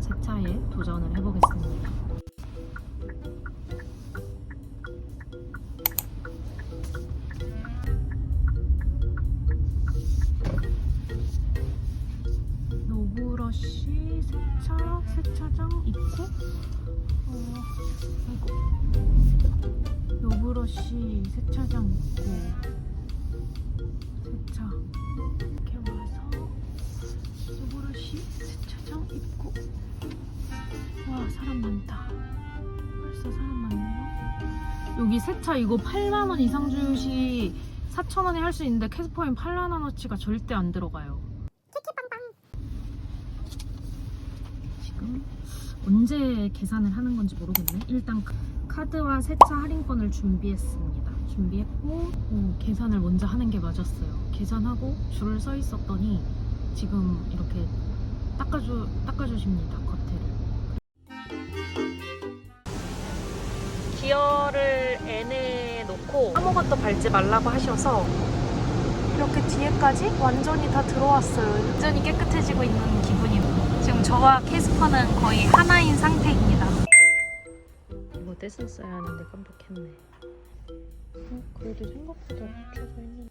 세차에 도전을 해보겠습니다. 노브러쉬 세차 세차장 있고 어, 노브러쉬 세차장 있고 세차. 이렇게 와서 노브러쉬 세차장 있고 와 사람 많다 벌써 사람 많네요 여기 세차 이거 8만원 이상 주시 4천원에 할 수 있는데 캐스퍼인 8만원어치가 절대 안 들어가요 지금 언제 계산을 하는 건지 모르겠네. 일단 카- 카드와 세차 할인권을 준비했습니다. 준비했고 어, 계산을 먼저 하는 게 맞았어요. 계산하고 줄을 서 있었더니 지금 이렇게 닦아주 닦아주십니다. 아무것도 밟지 말라고 하셔서 이렇게 뒤에까지 완전히 다 들어왔어요. 완전히 깨끗해지고 있는 기분이고 지금 저와 캐스퍼는 거의 하나인 상태입니다. 이거 뗐었어야 하는데 깜빡했네. 어, 그래도 생각보다 붙여져 있는.